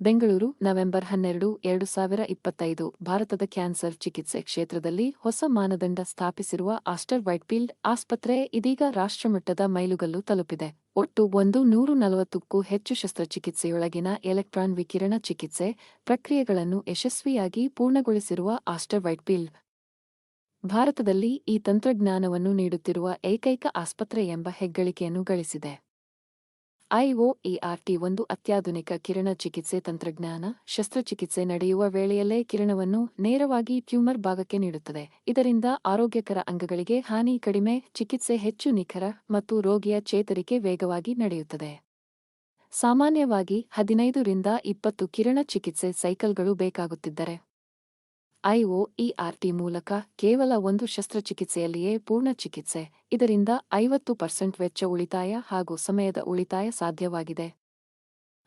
Bengaluru, November ಹನ್ನೆರಡು, ಎರಡು ಸಾವಿರ ಇಪ್ಪತ್ತೈದು. ಭಾರತದ ಕ್ಯಾನ್ಸರ್ ಚಿಕಿತ್ಸೆ ಕ್ಷೇತ್ರದಲ್ಲಿ ಹೊಸ ಮಾನದಂಡ ಸ್ಥಾಪಿಸಿರುವ ಆಸ್ಟರ್ ವೈಟ್ಫೀಲ್ಡ್ ಆಸ್ಪತ್ರೆ ಇದೀಗ ರಾಷ್ಟ್ರಮಟ್ಟದ ಮೈಲುಗಲ್ಲು ತಲುಪಿದೆ. ಒಟ್ಟು ಒಂದು ನೂರು ನಲವತ್ತಕ್ಕೂ ಹೆಚ್ಚು ಶಸ್ತ್ರಚಿಕಿತ್ಸೆಯೊಳಗಿನ ಎಲೆಕ್ಟ್ರಾನ್ ವಿಕಿರಣ ಚಿಕಿತ್ಸೆ ಪ್ರಕ್ರಿಯೆಗಳನ್ನು ಯಶಸ್ವಿಯಾಗಿ ಪೂರ್ಣಗೊಳಿಸಿರುವ ಆಸ್ಟರ್ ವೈಟ್ಫೀಲ್ಡ್. ಭಾರತದಲ್ಲಿ ಈ ತಂತ್ರಜ್ಞಾನವನ್ನು ನೀಡುತ್ತಿರುವ ಏಕೈಕ ಆಸ್ಪತ್ರೆ ಎಂಬ ಹೆಗ್ಗಳಿಕೆಯನ್ನು ಗಳಿಸಿದೆ. ಐಒಇಆರ್ಟಿ ಒಂದು ಅತ್ಯಾಧುನಿಕ ಕಿರಣ ಚಿಕಿತ್ಸೆ ತಂತ್ರಜ್ಞಾನ, ಶಸ್ತ್ರಚಿಕಿತ್ಸೆ ನಡೆಯುವ ವೇಳೆಯಲ್ಲೇ ಕಿರಣವನ್ನು ನೇರವಾಗಿ ಟ್ಯೂಮರ್ ಭಾಗಕ್ಕೆ ನೀಡುತ್ತದೆ. ಇದರಿಂದ ಆರೋಗ್ಯಕರ ಅಂಗಗಳಿಗೆ ಹಾನಿ ಕಡಿಮೆ, ಚಿಕಿತ್ಸೆ ಹೆಚ್ಚು ನಿಖರ ಮತ್ತು ರೋಗಿಯ ಚೇತರಿಕೆ ವೇಗವಾಗಿ ನಡೆಯುತ್ತದೆ. ಸಾಮಾನ್ಯವಾಗಿ ಹದಿನೈದು ರಿಂದ ಇಪ್ಪತ್ತು ಕಿರಣ ಚಿಕಿತ್ಸೆ ಸೈಕಲ್ಗಳು ಬೇಕಾಗುತ್ತಿದ್ದರೆ ಐಒಇಆರ್ಟಿ ಮೂಲಕ ಕೇವಲ ಒಂದು ಶಸ್ತ್ರಚಿಕಿತ್ಸೆಯಲ್ಲಿಯೇ ಪೂರ್ಣ ಚಿಕಿತ್ಸೆ, ಇದರಿಂದ ಐವತ್ತು ಪರ್ಸೆಂಟ್ ವೆಚ್ಚ ಉಳಿತಾಯ ಹಾಗೂ ಸಮಯದ ಉಳಿತಾಯ ಸಾಧ್ಯವಾಗಿದೆ.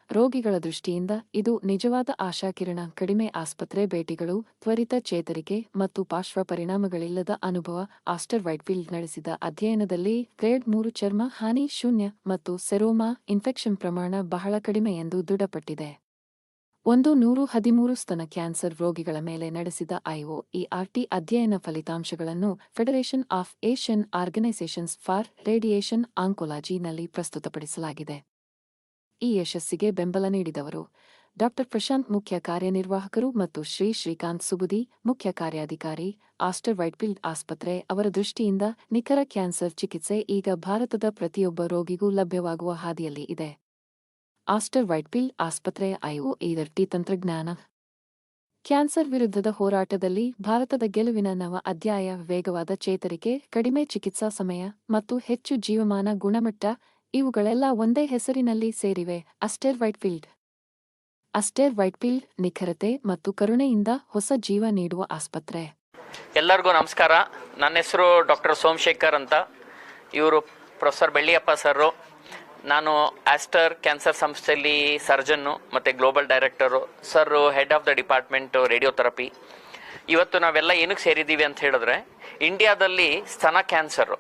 ರೋಗಿಗಳ ದೃಷ್ಟಿಯಿಂದ ಇದು ನಿಜವಾದ ಆಶಾಕಿರಣ, ಕಡಿಮೆ ಆಸ್ಪತ್ರೆ ಭೇಟಿಗಳು, ತ್ವರಿತ ಚೇತರಿಕೆ ಮತ್ತು ಪಾರ್ಶ್ವ ಪರಿಣಾಮಗಳಿಲ್ಲದ ಅನುಭವ, ಆಸ್ಟರ್ ವೈಟ್ಫೀಲ್ಡ್ ನಡೆಸಿದ ಅಧ್ಯಯನದಲ್ಲಿ ಗ್ರೇಡ್ ಮೂರು ಚರ್ಮ ಹಾನಿ ಶೂನ್ಯ ಮತ್ತು ಸೆರೋಮಾ ಇನ್ಫೆಕ್ಷನ್ ಪ್ರಮಾಣ ಬಹಳ ಕಡಿಮೆ ಎಂದು ದೃಢಪಟ್ಟಿದೆ. ಒಂದು ನೂರು ಹದಿಮೂರು ಸ್ತನ ಕ್ಯಾನ್ಸರ್ ರೋಗಿಗಳ ಮೇಲೆ ನಡೆಸಿದ ಐಒಇಆರ್ಟಿ ಅಧ್ಯಯನ ಫಲಿತಾಂಶಗಳನ್ನು federation of Asian organisations for radiation ಆಂಕೊಲಾಜಿನಲ್ಲಿ ಪ್ರಸ್ತುತಪಡಿಸಲಾಗಿದೆ. ಈ ಯಶಸ್ಸಿಗೆ ಬೆಂಬಲ ನೀಡಿದವರು ಡಾ. ಪ್ರಶಾಂತ್ ಮುಖ್ಯ ಕಾರ್ಯನಿರ್ವಾಹಕರು ಮತ್ತು ಶ್ರೀ ಶ್ರೀಕಾಂತ್ ಸುಬುದಿ, ಮುಖ್ಯ ಕಾರ್ಯಾಧಿಕಾರಿ, ಆಸ್ಟರ್ ವೈಟ್ಫೀಲ್ಡ್ ಆಸ್ಪತ್ರೆ ಅವರ ದೃಷ್ಟಿಯಿಂದ ನಿಖರ ಕ್ಯಾನ್ಸರ್ ಚಿಕಿತ್ಸೆ ಈಗ ಭಾರತದ ಪ್ರತಿಯೊಬ್ಬ ರೋಗಿಗೂ ಲಭ್ಯವಾಗುವ ಹಾದಿಯಲ್ಲಿ ಇದೆ. ಆಸ್ಟರ್ ವೈಟ್ಫೀಲ್ಡ್ ಆಸ್ಪತ್ರೆಯ ಐಒಇಆರ್ಟಿ ತಂತ್ರಜ್ಞಾನ. ಕ್ಯಾನ್ಸರ್ ವಿರುದ್ಧದ ಹೋರಾಟದಲ್ಲಿ ಭಾರತದ ಗೆಲುವಿನ ನವ ಅಧ್ಯಾಯ ವೇಗವಾದ ಚೇತರಿಕೆ, ಕಡಿಮೆ ಚಿಕಿತ್ಸಾ ಸಮಯ ಮತ್ತು ಹೆಚ್ಚು ಜೀವಮಾನ ಗುಣಮಟ್ಟ ಇವುಗಳೆಲ್ಲ ಒಂದೇ ಹೆಸರಿನಲ್ಲಿ ಸೇರಿವೆ ಅಸ್ಟೇರ್ ವೈಟ್ಫೀಲ್ಡ್ ಅಸ್ಟೇರ್ ವೈಟ್ಫೀಲ್ಡ್ ನಿಖರತೆ ಮತ್ತು ಕರುಣೆಯಿಂದ ಹೊಸ ಜೀವ ನೀಡುವ ಆಸ್ಪತ್ರೆ. ಎಲ್ಲರಿಗೂ ನಮಸ್ಕಾರ. ನನ್ನ ಹೆಸರು ಡಾಕ್ಟರ್ ಸೋಮಶೇಖರ್ ಅಂತ. ಇವರು ಪ್ರೊಫೆಸರ್ ಬೆಳ್ಳಿಯಪ್ಪ ಸರ್ರು. ನಾನು ಆಸ್ಟರ್ ಕ್ಯಾನ್ಸರ್ ಸಂಸ್ಥೆಯಲ್ಲಿ ಸರ್ಜನ್ನು ಮತ್ತು global director sir head of the department radiotherapy ಇವತ್ತು ನಾವೆಲ್ಲ ಏನಕ್ಕೆ ಸೇರಿದ್ದೀವಿ ಅಂತ ಹೇಳಿದ್ರೆ ಇಂಡಿಯಾದಲ್ಲಿ ಸ್ತನ cancer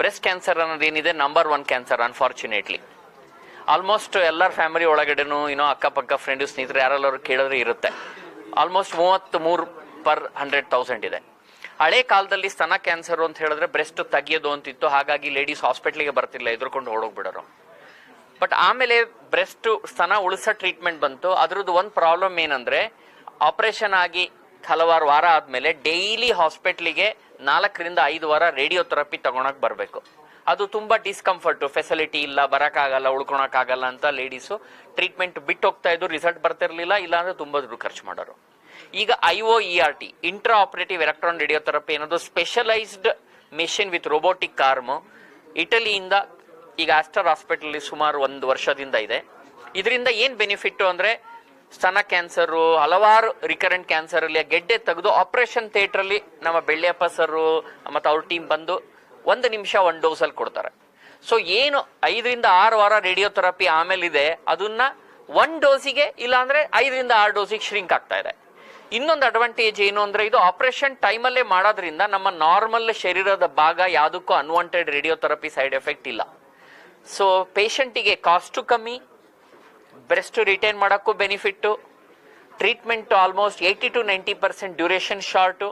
breast cancer ಅನ್ನೋದೇನಿದೆ number one cancer unfortunately almost ಎಲ್ಲರ ಫ್ಯಾಮಿಲಿ ಒಳಗಡೆನೂ ಏನೋ ಅಕ್ಕಪಕ್ಕ ಫ್ರೆಂಡು ಸ್ನೇಹಿತರು ಯಾರಲ್ಲರೂ ಕೇಳಿದ್ರೆ ಇರುತ್ತೆ. ಆಲ್ಮೋಸ್ಟ್ ಮೂವತ್ತ್ ಮೂರು ಪರ್ ಹಂಡ್ರೆಡ್ ತೌಸಂಡ್ ಇದೆ. ಹಳೆ ಕಾಲದಲ್ಲಿ ಸ್ತನ ಕ್ಯಾನ್ಸರ್ ಅಂತ ಹೇಳಿದ್ರೆ ಬ್ರೆಸ್ಟ್ ತೆಗಿಯೋದು ಅಂತಿತ್ತು, ಹಾಗಾಗಿ ಲೇಡೀಸ್ ಹಾಸ್ಪಿಟ್ಲಿಗೆ ಬರ್ತಿಲ್ಲ, ಎದುರುಕೊಂಡು ಓಡೋಗ್ಬಿಡೋರು. ಬಟ್ ಆಮೇಲೆ ಬ್ರೆಸ್ಟ್ ಸ್ತನ ಉಳಿಸ ಟ್ರೀಟ್ಮೆಂಟ್ ಬಂತು. ಅದ್ರದ್ದು ಒಂದು ಪ್ರಾಬ್ಲಮ್ ಏನಂದ್ರೆ ಆಪರೇಷನ್ ಆಗಿ ಹಲವಾರು ವಾರ ಆದ್ಮೇಲೆ ಡೈಲಿ ಹಾಸ್ಪಿಟ್ಲಿಗೆ ನಾಲ್ಕರಿಂದ ಐದು ವಾರ ರೇಡಿಯೋಥೆರಪಿ ತಗೊಳಕ್ ಬರಬೇಕು. ಅದು ತುಂಬಾ ಡಿಸ್ಕಂಫರ್ಟ್ ಫೆಸಿಲಿಟಿ ಇಲ್ಲ, ಬರಕ್ಕಾಗಲ್ಲ, ಉಳ್ಕೊಳಕ್ಕಾಗಲ್ಲ ಅಂತ ಲೇಡೀಸು ಟ್ರೀಟ್ಮೆಂಟ್ ಬಿಟ್ಟು ಹೋಗ್ತಾ ಇದ್ರು ರಿಸಲ್ಟ್ ಬರ್ತಿರ್ಲಿಲ್ಲ, ಇಲ್ಲಾಂದ್ರೆ ತುಂಬಾ ದುಡ್ಡು ಖರ್ಚು ಮಾಡೋರು. ಈಗ I O E R T intra operative electron radiotherapy ಅನ್ನೋದು specialised machine with robotic arm ಇಟಲಿಯಿಂದ ಈಗ ಆಸ್ಟರ್ ಹಾಸ್ಪಿಟಲ್ ಸುಮಾರು ಒಂದು ವರ್ಷದಿಂದ ಇದೆ. ಇದರಿಂದ ಏನ್ ಬೆನಿಫಿಟ್ ಅಂದ್ರೆ ಸ್ತನ ಕ್ಯಾನ್ಸರು, ಹಲವಾರು ರಿಕರೆಂಟ್ ಕ್ಯಾನ್ಸರ್ ಅಲ್ಲಿ ಗೆಡ್ಡೆ ತೆಗೆದು ಆಪರೇಷನ್ ಥಿಯೇಟರ್ ಅಲ್ಲಿ ನಮ್ಮ ಬೆಳ್ಳಿಯಪ್ಪ ಸರ್ ಮತ್ತು ಅವ್ರ ಟೀಮ್ ಬಂದು ಒಂದು ನಿಮಿಷ ಒಂದು ಡೋಸ್ ಅಲ್ಲಿ ಕೊಡ್ತಾರೆ. ಸೊ ಏನು ಐದರಿಂದ ಆರು ವಾರ ರೇಡಿಯೋಥೆರಪಿ ಆಮೇಲೆ ಇದೆ, ಅದನ್ನ ಒನ್ ಡೋಸಿಗೆ ಇಲ್ಲಾಂದ್ರೆ ಐದರಿಂದ ಆರು ಡೋಸಿಗೆ ಶ್ರಿಂಕ್ ಆಗ್ತಾ ಇದೆ. ಇನ್ನೊಂದು ಅಡ್ವಾಂಟೇಜ್ ಏನು ಅಂದ್ರೆ ಇದು ಆಪರೇಷನ್ ಟೈಮಲ್ಲೇ ಮಾಡೋದ್ರಿಂದ ನಮ್ಮ ನಾರ್ಮಲ್ ಶರೀರದ ಭಾಗ ಯಾವುದಕ್ಕೂ ಅನ್ವಾಂಟೆಡ್ ರೇಡಿಯೋಥೆರಪಿ ಸೈಡ್ ಎಫೆಕ್ಟ್ ಇಲ್ಲ. ಸೊ ಪೇಷಂಟಿಗೆ ಕಾಸ್ಟು ಕಮ್ಮಿ ಬ್ರೆಸ್ಟು ರಿಟೈನ್ ಮಾಡೋಕ್ಕೂ benefit treatment almost eighty to ninety percent duration short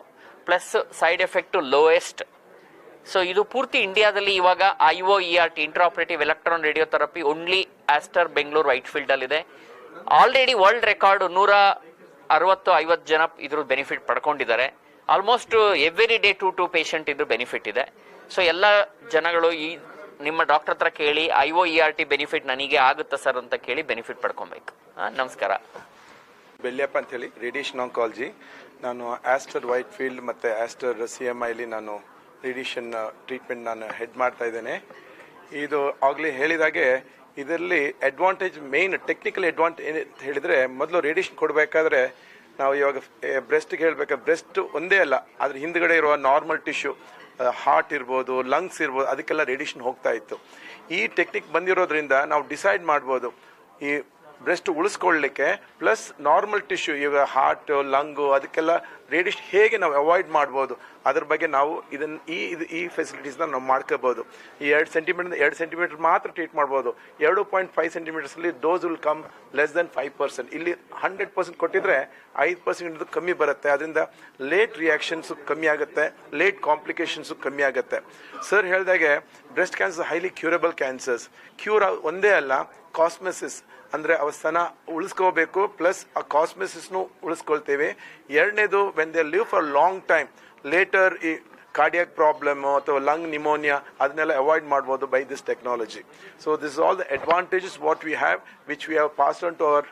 plus side effect lowest so ಇದು ಪೂರ್ತಿ ಇಂಡಿಯಾದಲ್ಲಿ ಇವಾಗ I O E R T intraoperative electron radiotherapy only Aster Bengaluru white ಫೀಲ್ಡಲ್ಲಿದೆ already world record ನೂರ ಅರವತ್ತು ಐವತ್ತು ಜನ ಇದ್ರ benefit ಪಡ್ಕೊಂಡಿದ್ದಾರೆ. Almost every day two two patient ಇದ್ರ ಬೆನಿಫಿಟ್ ಇದೆ. ಸೊ ಎಲ್ಲ ಜನಗಳು ಈ ನಿಮ್ಮ ಡಾಕ್ಟರ್ ಹತ್ರ ಕೇಳಿ I O E R T benefit ನನಗೆ ಆಗುತ್ತಾ ಸರ್ ಅಂತ ಕೇಳಿ ಬೆನಿಫಿಟ್ ಪಡ್ಕೊಬೇಕು. ನಮಸ್ಕಾರ ನಮಸ್ಕಾರ. ಬೆಳ್ಳಿಯಪ್ಪ ಅಂತೇಳಿ ರೇಡಿಯೇಷನ್ ಆಂಕಾಲಜಿ ನಾನು ಆಸ್ಟರ್ ವೈಟ್ ಫೀಲ್ಡ್ ಮತ್ತು ಆಸ್ಟರ್ ಸಿ ಎಂ ಐಲಿ ನಾನು ರೇಡಿಯೇಷನ್ ಟ್ರೀಟ್ಮೆಂಟ್ ನಾನು ಹೆಡ್ ಮಾಡ್ತಾ ಇದ್ದೇನೆ. ಇದು ಆಗಲೇ ಹೇಳಿದಾಗೆ, ಇದರಲ್ಲಿ ಅಡ್ವಾಂಟೇಜ್ ಮೇನ್ ಟೆಕ್ನಿಕಲ್ ಅಡ್ವಾಂಟೇಜ್ ಅಂತ ಹೇಳಿದರೆ, ಮೊದಲು ರೇಡಿಯೇಷನ್ ಕೊಡಬೇಕಾದ್ರೆ ನಾವು ಇವಾಗ ಬ್ರೆಸ್ಟ್ಗೆ ಹೇಳಬೇಕಾದ್ರೆ ಬ್ರೆಸ್ಟ್ ಒಂದೇ ಅಲ್ಲ ಅದ್ರ ಹಿಂದ್ಗಡೆ ಇರುವ ನಾರ್ಮಲ್ ಟಿಶ್ಯೂ ಹಾರ್ಟ್ ಇರ್ಬೋದು ಲಂಗ್ಸ್ ಇರ್ಬೋದು, ಅದಕ್ಕೆಲ್ಲ ರೇಡಿಯೇಷನ್ ಹೋಗ್ತಾ ಇತ್ತು. ಈ ಟೆಕ್ನಿಕ್ ಬಂದಿರೋದ್ರಿಂದ ನಾವು ಡಿಸೈಡ್ ಮಾಡ್ಬೋದು, ಈ ಬ್ರೆಸ್ಟ್ ಉಳಿಸ್ಕೊಳ್ಳಿಕ್ಕೆ ಪ್ಲಸ್ ನಾರ್ಮಲ್ ಟಿಶ್ಯೂ ಈಗ ಹಾರ್ಟ್ ಲಂಗು ಅದಕ್ಕೆಲ್ಲ ರೇಡಿಯೇಷನ್ ಹೇಗೆ ನಾವು ಅವಾಯ್ಡ್ ಮಾಡ್ಬೋದು, ಅದ್ರ ಬಗ್ಗೆ ನಾವು ಇದನ್ನು ಈ, ಇದು ಈ ಫೆಸಿಲಿಟೀಸ್ನ ನಾವು ಮಾಡ್ಕೋಬೋದು. ಈ ಎರಡು ಸೆಂಟಿಮೀಟರ್ ಎರಡು ಸೆಂಟಿಮೀಟರ್ ಮಾತ್ರ ಟ್ರೀಟ್ ಮಾಡ್ಬೋದು. ಎರಡು point five ಸೆಂಟಿಮೀಟರ್ಸಲ್ಲಿ dose will come less than five percent ಇಲ್ಲಿ ಹಂಡ್ರೆಡ್ ಪರ್ಸೆಂಟ್ ಕೊಟ್ಟಿದ್ರೆ ಐದು ಪರ್ಸೆಂಟ್ ಕಮ್ಮಿ ಬರುತ್ತೆ. ಅದರಿಂದ ಲೇಟ್ ರಿಯಾಕ್ಷನ್ಸ್ ಕಮ್ಮಿ ಆಗುತ್ತೆ ಲೇಟ್ ಕಾಂಪ್ಲಿಕೇಶನ್ಸ್ ಕಮ್ಮಿ ಆಗುತ್ತೆ. ಸರ್ ಹೇಳಿದಾಗೆ breast cancer highly curable cancers cure ಒಂದೇ ಅಲ್ಲ ಕಾಸ್ಮೆಸಿಸ್ ಅಂದ್ರೆ ಅವಸ್ಥಾನ ಉಳಿಸ್ಕೋಬೇಕು ಪ್ಲಸ್ ಆ ಕಾಸ್ಮೆಸಿಸ್ನು ಉಳಿಸ್ಕೊಳ್ತೇವೆ ಎರಡನೇದು when they live for long time later ಈ ಕಾರ್ಡಿಯಾಕ್ ಪ್ರಾಬ್ಲಮ್ ಅಥವಾ ಲಂಗ್ ನಿಮೋನಿಯಾ ಅದನ್ನೆಲ್ಲ ಅವಾಯ್ಡ್ ಮಾಡ್ಬೋದು by this technology so this all the advantages what we have which we have pass on to our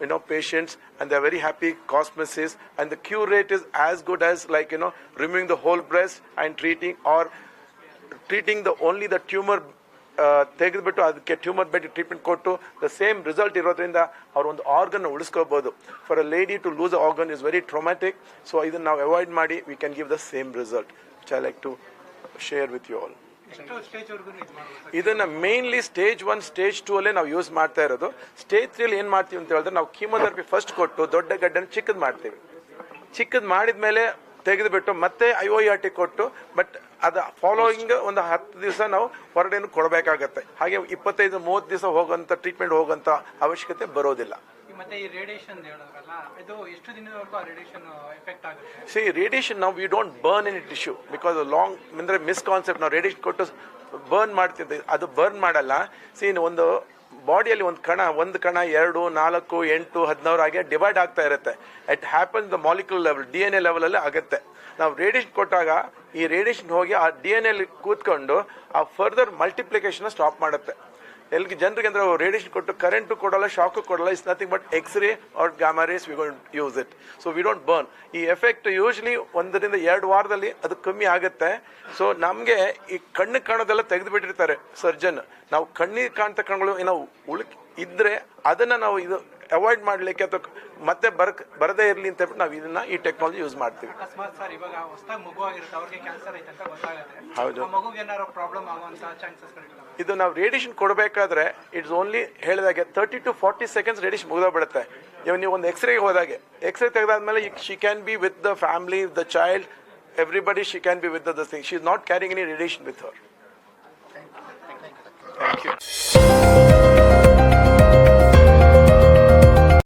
you know patients and they're very happy cosmesis and the cure rate is as good as like you know removing the whole breast and treating or treating the only the tumor ತೆಗೆದುಬಿಟ್ಟು ಅದಕ್ಕೆ tumour bed treatment ಕೊಟ್ಟು the same result ಇರೋದ್ರಿಂದ ಅವ್ರ ಒಂದು organ ಉಳಿಸ್ಕೋಬೋದು. For a lady to lose organ is very traumatic so ಇದನ್ನ ನಾವು avoid ಮಾಡಿ we can give the same result which I like to share with you all ಇದನ್ನ mainly stage one stage two ಅಲ್ಲೇ ನಾವು use ಮಾಡ್ತಾ ಇರೋದು. Stage ತ್ರೀಲಿ ಏನ್ ಮಾಡ್ತೀವಿ ಅಂತ ಹೇಳಿದ್ರೆ ನಾವು ಕೀಮೋಥೆರಪಿ ಫಸ್ಟ್ ಕೊಟ್ಟು ದೊಡ್ಡ ಗಡ್ಡನ ಚಿಕ್ಕದ್ ಮಾಡ್ತೀವಿ. ಚಿಕ್ಕದ್ ಮಾಡಿದ್ಮೇಲೆ ತೆಗೆದುಬಿಟ್ಟು ಮತ್ತೆ ಐ ಒ ಆರ್ ಟಿ ಕೊಟ್ಟು ಬಟ್ ಅದು ಫಾಲೋಯಿಂಗ್ ಒಂದು ಹತ್ತು ದಿವಸ ನಾವು ಹೊರಡೇನು ಕೊಡಬೇಕಾಗತ್ತೆ. ಹಾಗೆ ಇಪ್ಪತ್ತೈದು ಮೂವತ್ತು ದಿವಸ ಹೋಗಂತ ಟ್ರೀಟ್ಮೆಂಟ್ ಹೋಗಂತ ಅವಶ್ಯಕತೆ ಬರೋದಿಲ್ಲ. ಈ ಮತ್ತೆ ಈ ರೇಡಿಯೇಷನ್ ಹೇಳಿದ್ರಲ್ಲ ಇದು ಎಷ್ಟು ದಿನದವರೆಗೂ ಆ ರೇಡಿಯೇಷನ್ ಎಫೆಕ್ಟ್ ಆಗುತ್ತೆ? ಸಿ ರೇಡಿಯೇಷನ್ ನಾವು we don't burn in tissue because long ಅಂದ್ರೆ ಮಿಸ್ಕಾನ್ಸೆಪ್ಟ್ ನಾವು ರೇಡಿಯೇಷನ್ ಕೊಟ್ಟು ಬರ್ನ್ ಮಾಡ್ತಿದ್ದೆ ಅದು ಬರ್ನ್ ಮಾಡಲ್ಲ. ಸಿ ಒಂದು ಬಾಡಿಯಲ್ಲಿ ಒಂದು ಕಣ ಒಂದು ಕಣ, ಎರಡು, ನಾಲ್ಕು, ಎಂಟು, ಹದಿನಾರು ಹಾಗೆ ಡಿವೈಡ್ ಆಗ್ತಾ ಇರುತ್ತೆ. It happen the molecular level D N A ಲೆವೆಲಲ್ಲಿ ಆಗುತ್ತೆ. ನಾವು ರೇಡಿಯೇಷನ್ ಕೊಟ್ಟಾಗ ಈ ರೇಡಿಯೇಷನ್ ಹೋಗಿ ಆ ಡಿ ಎನ್ ಎಲ್ಲಿ ಕೂತ್ಕೊಂಡು ಆ ಫರ್ದರ್ ಮಲ್ಟಿಪ್ಲಿಕೇಶನ್ ಸ್ಟಾಪ್ ಮಾಡುತ್ತೆ. ಎಲ್ಲಿಗೆ ಜನರಿಗೆ ಅಂದ್ರೆ ರೇಡಿಯೇಷನ್ ಕೊಟ್ಟು ಕರೆಂಟು ಕೊಡಲ್ಲ ಶಾಕು ಕೊಡಲ್ಲ it's nothing but X ray or gamma rays we don't use it so we don't burn ಈ ಎಫೆಕ್ಟ್ ಯೂಶ್ಲಿ ಒಂದರಿಂದ ಎರಡು ವಾರದಲ್ಲಿ ಅದು ಕಮ್ಮಿ ಆಗುತ್ತೆ. ಸೊ ನಮಗೆ ಈ ಕಣ್ಣು ಕಾಣೋದೆಲ್ಲ ತೆಗೆದು ಬಿಟ್ಟಿರ್ತಾರೆ ಸರ್ಜನ್ ನಾವು ಕಣ್ಣಿಗೆ ಕಾಣ್ತ ಕಣ್ಗಳು ಏನೋ ಉಳಿ ಇದ್ರೆ ಅದನ್ನ ನಾವು ಇದು ಅವಾಯ್ಡ್ ಮಾಡಲಿಕ್ಕೆ ಅಥವಾ ಮತ್ತೆ ಬರಕ್ ಬರದೇ ಇರಲಿ ಅಂತ ಹೇಳ್ಬಿಟ್ಟು ನಾವು ಇದನ್ನ ಈ ಟೆಕ್ನಾಲಜಿ ಯೂಸ್ ಮಾಡ್ತೀವಿ. ಹೌದು. ಇದು ನಾವು ರೇಡಿಯೇಷನ್ ಕೊಡಬೇಕಾದ್ರೆ ಇಟ್ಸ್ ಓನ್ಲಿ ಹೇಳಿದಾಗೆ thirty to forty seconds radiation ಮುಗಿದೋಗ್ಬಿಡುತ್ತೆ. ಇವಾಗ ನೀವು ಒಂದು ಎಕ್ಸ್ರೇಗೆ ಹೋದಾಗೆ X ray ತೆಗೆದಾದ್ಮೇಲೆ she can be with the family the child everybody she can be with the thing she is not carrying any radiation with her thank you